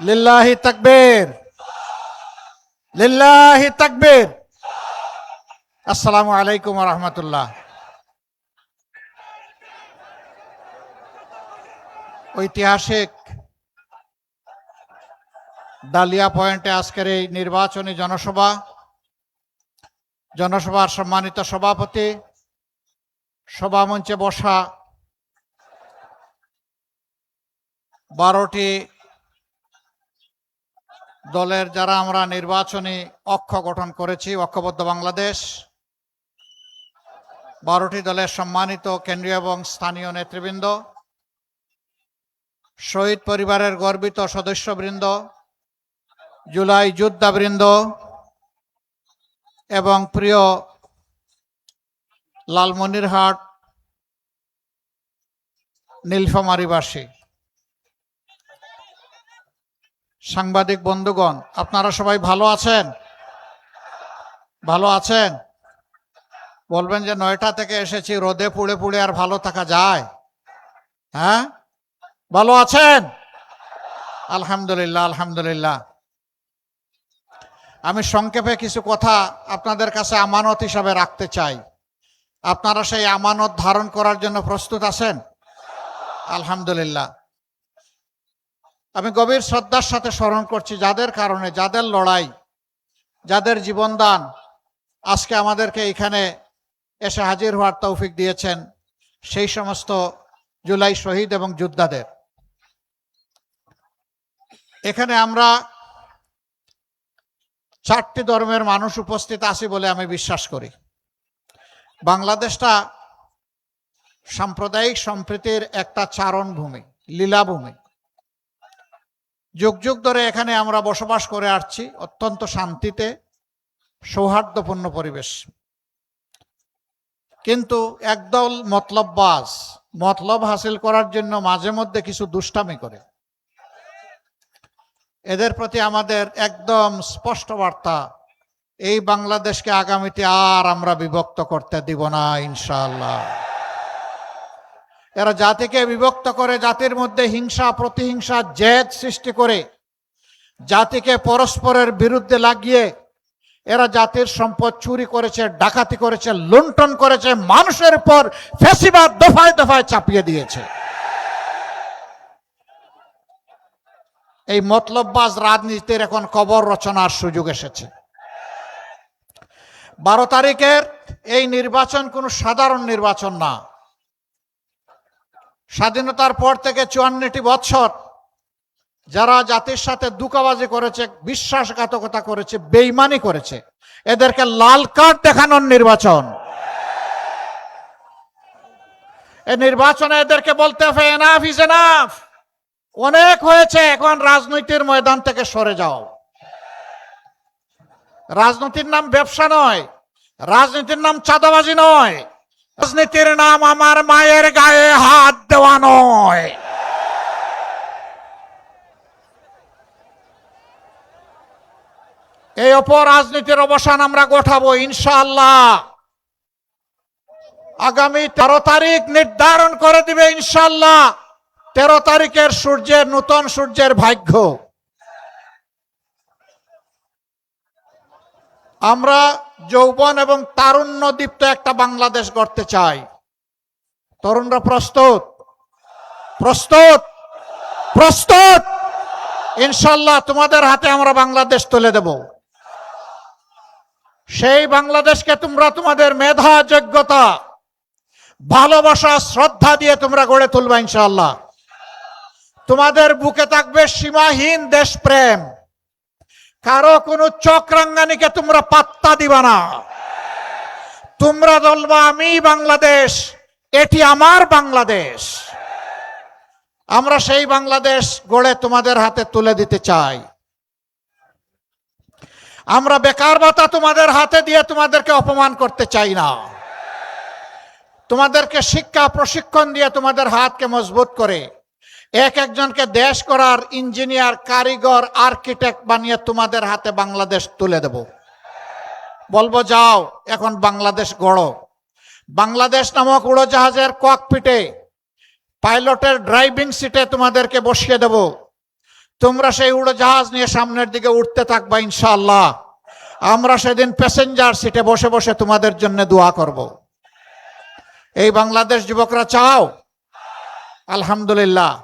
লিল্লাহি তাকবীর। লিল্লাহি তাকবীর। আসসালামু আলাইকুম রহমতুল্লাহ। ঐতিহাসিক ডালিয়া পয়েন্টে আজকের এই নির্বাচনী জনসভা, জনসভার সম্মানিত সভাপতি, সভামঞ্চে বসা বারোটি দলের যারা আমরা নির্বাচনী অক্ষ গঠন করেছি, ঐক্যবদ্ধ বাংলাদেশ, বারোটি দলের সম্মানিত কেন্দ্রীয় এবং স্থানীয় নেতৃবৃন্দ, শহীদ পরিবারের গর্বিত সদস্যবৃন্দ, জুলাই যোদ্ধাবৃন্দ এবং প্রিয় লালমনিরহাট, নীলফামারীবাসী। সাংবাদিক বন্ধুগণ, আপনারা সবাই ভালো আছেন? ভালো আছেন? বলবেন যে নয়টা থেকে এসেছি, রোদে পুড়ে পুড়ে আর ভালো থাকা যায়। হ্যাঁ? ভালো আছেন? আলহামদুলিল্লাহ আলহামদুলিল্লাহ। আমি সংক্ষেপে কিছু কথা আপনাদের কাছে আমানত হিসাবে রাখতে চাই। আপনারা সেই আমানত ধারণ করার জন্য প্রস্তুত আছেন? আলহামদুলিল্লাহ। আমি গভীর শ্রদ্ধার সাথে স্মরণ করছি যাদের কারণে, যাদের লড়াই, যাদের জীবনদান আজকে আমাদেরকে এখানে এসে হাজির হওয়ার তৌফিক দিয়েছেন সেই সমস্ত জুলাই শহীদ এবং যোদ্ধাদের। এখানে আমরা চারটি ধর্মের মানুষ উপস্থিত আছি বলে আমি বিশ্বাস করি। বাংলাদেশটা সাম্প্রদায়িক সম্প্রীতির একটা চারণভূমি, লীলাভূমি। যুগ যুগ ধরে এখানে আমরা বসবাস করে আসছি, অত্যন্ত শান্তিতে, সৌহার্দ্যপূর্ণ পরিবেশ। কিন্তু একদল মতলববাজ, মতলব হাসিল করার জন্য মাঝে মধ্যে কিছু দুষ্টামি করে। এদের প্রতি আমাদের একদম স্পষ্ট বার্তা, এই বাংলাদেশকে আগামীতে আর আমরা বিভক্ত করতে দিব না, ইনশাআল্লাহ। এরা জাতিকে বিভক্ত করে, জাতির মধ্যে হিংসা, প্রতিহিংসা, জেদ সৃষ্টি করে, জাতিকে পরস্পরের বিরুদ্ধে লাগিয়ে এরা জাতির সম্পদ চুরি করেছে, ডাকাতি করেছে, লুণ্ঠন করেছে, মানুষের উপর ফেসিবাদ দফায় দফায় চাপিয়ে দিয়েছে। এই মতলববাজ রাজনীতির এখন কবর রচনার সুযোগ এসেছে। বারো তারিখের এই নির্বাচন কোনো সাধারণ নির্বাচন না। স্বাধীনতার পর থেকে চুয়ান্নটি বৎসর যারা জাতির সাথে দুকাবাজি করেছে, বিশ্বাসঘাতকতা করেছে, বেইমানি করেছে, এদেরকে লাল কার্ড দেখানোর নির্বাচন। এই নির্বাচনে এদেরকে বলতে হবে এনাফ ইজ এনাফ অনেক হয়েছে, এখন রাজনীতির ময়দান থেকে সরে যাও। রাজনীতির নাম ব্যবসা নয়, রাজনীতির নাম চাঁদাবাজি নয়। রাজনীতির নাম আমার মায়ের গায়ে হাত দেওয়া নয় এই অপর রাজনীতির অবসান আমরা গোঠাবো, ইনশাআল্লাহ। আগামী তেরো তারিখ নির্ধারণ করে দিবে ইনশাল্লাহ তেরো তারিখের সূর্যের নূতন সূর্যের ভাগ্য। আমরা যৌবন এবং তারুণ্য দীপ্ত একটা বাংলাদেশ গড়তে চাই। তরুণরা প্রস্তুত? প্রস্তুত? প্রস্তুত! ইনশাল্লাহ তোমাদের হাতে আমরা বাংলাদেশ তুলে দেব। সেই বাংলাদেশকে তোমরা তোমাদের মেধা, যোগ্যতা, ভালোবাসা, শ্রদ্ধা দিয়ে তোমরা গড়ে তুলবা ইনশাল্লাহ তোমাদের বুকে থাকবে সীমাহীন দেশপ্রেম। কারও কোনো চক্রাঙ্গানিকে তোমরা পাত্তা দিবা না। তোমরা বলবা, আমি বাংলাদেশ, এটি আমার বাংলাদেশ। আমরা সেই বাংলাদেশ গড়ে তোমাদের হাতে তুলে দিতে চাই। আমরা বেকার ভাতা তোমাদের হাতে দিয়ে তোমাদেরকে অপমান করতে চাই না। তোমাদেরকে শিক্ষা প্রশিক্ষণ দিয়ে তোমাদের হাতকে মজবুত করে এক একজনকে দেশ করার ইঞ্জিনিয়ার, কারিগর, আর্কিটেক্ট বানিয়ে তোমাদের হাতে বাংলাদেশ তুলে দেব। বলব, যাও, এখন বাংলাদেশ গড়ো। বাংলাদেশ নামক উড়োজাহাজের ককপিটে পাইলটের ড্রাইভিং সিটে তোমাদেরকে বসিয়ে দেব। তোমরা সেই উড়োজাহাজ নিয়ে সামনের দিকে উঠতে থাকবা ইনশাল্লাহ আমরা সেদিন প্যাসেঞ্জার সিটে বসে বসে তোমাদের জন্য দোয়া করব। এই বাংলাদেশ যুবকরা চাও? আলহামদুলিল্লাহ।